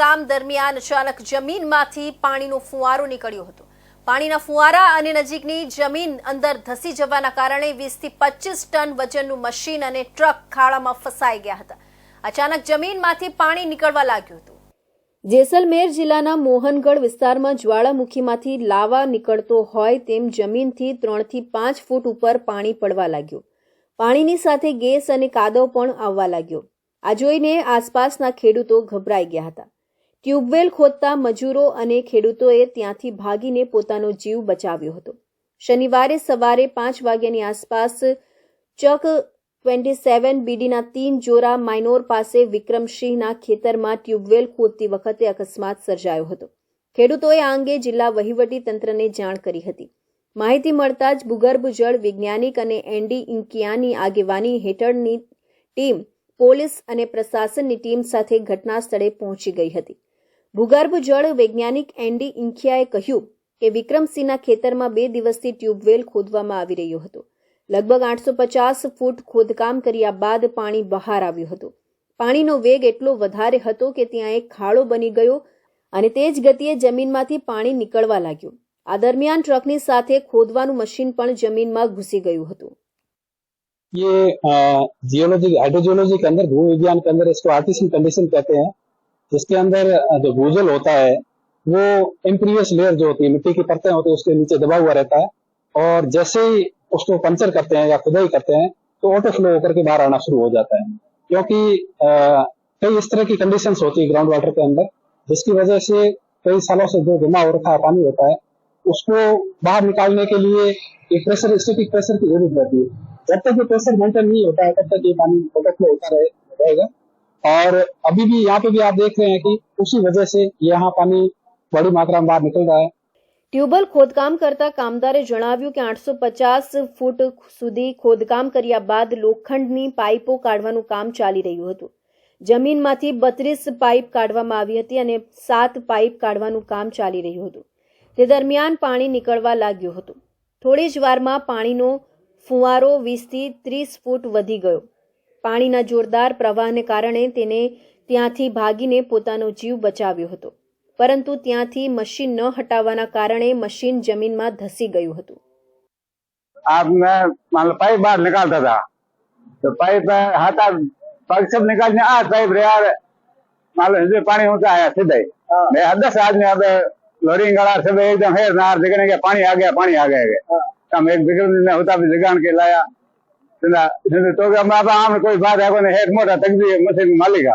કામ દરમિયાન અચાનક જમીનમાંથી પાણીનો ફુવારો નીકળ્યો હતો. પાણીના ફુવારા અને નજીકની જમીન અંદર ધસી જવાના કારણે વીસથી પચીસ ટન વજનનું મશીન અને ટ્રક ખાડામાં ફસાઈ ગયા હતા. અચાનક જમીનમાંથી પાણી નીકળવા લાગ્યું હતું. જેસલમેર જિલ્લાના મોહનગઢ વિસ્તારમાં જ્વાળામુખીમાંથી લાવા નીકળતો હોય તેમ જમીનથી ત્રણથી પાંચ ફૂટ ઉપર પાણી પડવા લાગ્યું. પાણીની સાથે ગેસ અને કાદવ પણ આવવા લાગ્યો. આ જોઈને આસપાસના ખેડૂતો ગભરાઈ ગયા હતા. ટ્યુબવેલ ખોદતા મજૂરો અને ખેડૂતોએ ત્યાંથી ભાગીને પોતાનો જીવ બચાવ્યો હતો. શનિવારે સવારે પાંચ વાગ્યાની આસપાસ ચક ટ્વેન્ટી સેવન બીડીના તીન જોરા માઇનોર પાસે વિક્રમસિંહના ખેતરમાં ટ્યુબવેલ ખોદતી વખતે અકસ્માત સર્જાયો હતો. ખેડૂતોએ આ અંગે જિલ્લા વહીવટી તંત્રને જાણ કરી હતી. માહિતી મળતા જ ભૂગર્ભ જળ વૈજ્ઞાનિક અને એનડી ઇન્કિયાની આગેવાની હેઠળની ટીમ પોલીસ અને પ્રશાસનની ટીમ સાથે ઘટના સ્થળે પહોંચી ગઈ હતી. ભૂગર્ભ જળ વૈજ્ઞાનિક એન્ડી ઇન્ખિયાએ કહ્યું કે વિક્રમસિંહના ખેતરમાં બે દિવસથી ટ્યુબવેલ ખોદવામાં આવી રહ્યો હતો લગભગ આઠસો પચાસ ફૂટ ખોદકામ કર્યા બાદ પાણી બહાર આવ્યું હતું પાણીનો વેગ એટલો વધારે હતો કે ત્યાં એક ખાડો બની ગયો અને તે જ ગતિએ જમીનમાંથી પાણી નીકળવા લાગ્યું આ દરમિયાન ટ્રકની સાથે ખોદવાનું મશીન પણ જમીનમાં ઘૂસી ગયું હતું ये जियोलॉजी हाइड्रोजियोलॉजी के अंदर भू विज्ञान के अंदर इसको आर्टिशियल कंडीशन कहते हैं जिसके अंदर जो भूजल होता है, वो इम्प्रीवियस लेयर जो होती है, मिट्टी की परतें होती है, उसके नीचे दबा हुआ रहता है। और जैसे ही उसको पंचर करते हैं या खुदाई करते हैं तो ऑटो फ्लो होकर के बाहर आना शुरू हो जाता है। क्योंकि कई इस तरह की कंडीशन होती है ग्राउंड वाटर के अंदर, जिसकी वजह से कई सालों से जो जमा हो रखा है, पानी होता है, उसको बाहर निकालने के लिए एक प्रेशर स्टेटिक प्रेशर की ज़रूरत रहती है। जब तक ये प्रेशर मेंटेन नहीं होता है, तब तक ये पानी ऑटो फ्लो होता रहे, रहेगा। और अभी भी यहाँ पे भी आप देख रहे हैं कि उसी वजह से यहाँ पानी बड़ी मात्रा में बाहर निकल रहा है ટ્યુબલ ખોદકામ કરતા કામદારે જણાવ્યું કે આઠસો પચાસ ફૂટ સુધી ખોદકામ કર્યા બાદ લોખંડની પાઇપો કાઢવાનું કામ ચાલી રહ્યું હતું જમીનમાંથી બત્રીસ પાઇપ કાઢવામાં આવી હતી અને સાત પાઇપ કાઢવાનું કામ ચાલી રહ્યું હતું તે દરમિયાન પાણી નીકળવા લાગ્યું હતું થોડી જ વારમાં પાણીનો ફુવારો વીસથી ત્રીસ ફૂટ વધી ગયો પાણીના જોરદાર પ્રવાહને કારણે તેને ત્યાંથી ભાગીને પોતાનો જીવ બચાવ્યો હતો પરંતુ ત્યાંથી મશીન ન હટાવવાના કારણે મશીન જમીનમાં ધસી ગયું હતું अब मैं मान लो पाइप बाहर निकालता था तो पाइप हाथ पग सब निकालने आ पाइप रे यार मान लो इसमें पानी ऊंचा आया सीधा ही मैं दस आदमी अब लोरिंग गड़ा सब एकदम हेर नार देखने के पानी आ गया पानी आ गया हम एक बिगड़ ने होता भी जगान के लाया તો કે અમે આમ કોઈ ભાર રાખો ને હેઠ મોટા તકદી મશીન માલિકા.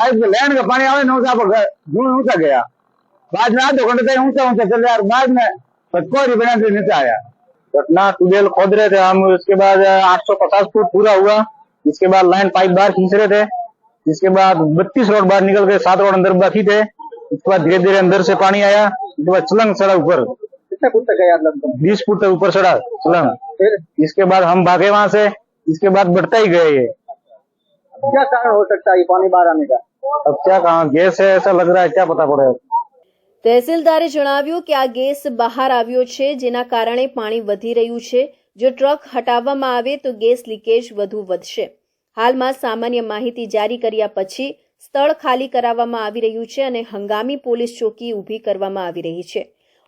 आज लैंड का पानी आवे ना ऊँचा ऊँचा गया बाद में आधो घंटे तक ऊँचा ऊँचा चल रहा बाद में पटकोरी बना के नीचे आया घटना खोद रहे थे हम उसके बाद फुट पूरा हुआ इसके बाद लाइन पाइप बाहर खींच रहे थे जिसके बाद बत्तीस रोड बाहर निकल गए सात रोड अंदर बाकी थे उसके बाद धीरे धीरे अंदर से पानी आया उसके बाद छलंग चढ़ा ऊपर कितने फुट तक गया लगभग बीस फुट तक ऊपर चढ़ा छलंग फिर इसके बाद हम भागे वहां से इसके बाद बढ़ता ही गए ये क्या कारण हो सकता है ये पानी बाहर आने का अब क्या कहा गैस है ऐसा लग रहा है क्या पता पड़ेगा તહેસીલદારે જણાવ્યું કે આ ગેસ બહાર આવ્યો છે જેના કારણે પાણી વધી રહ્યું છે જો ટ્રક હટાવવામાં આવે તો ગેસ લીકેજ વધુ વધશે હાલમાં સામાન્ય માહિતી જારી કર્યા પછી સ્થળ ખાલી કરાવવામાં આવી રહ્યું છે અને હંગામી પોલીસ ચોકી ઊભી કરવામાં આવી રહી છે.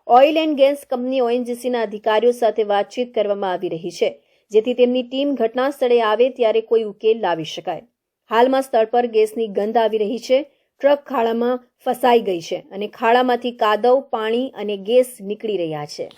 ઓઇલ એન્ડ ગેસ કંપની ઓએનજીસીના અધિકારીઓ સાથે વાતચીત કરવામાં આવી રહી છે, જેથી તેમની ટીમ ઘટના સ્થળે આવે ત્યારે કોઈ ઉકેલ લાવી શકાય. હાલમાં સ્થળ પર ગેસની ગંધ આવી રહી છે, ટ્રક ખાડામાં ફસાઈ ગઈ છે અને ખાડામાંથી કાદવ, પાણી અને ગેસ નીકળી રહ્યા છે.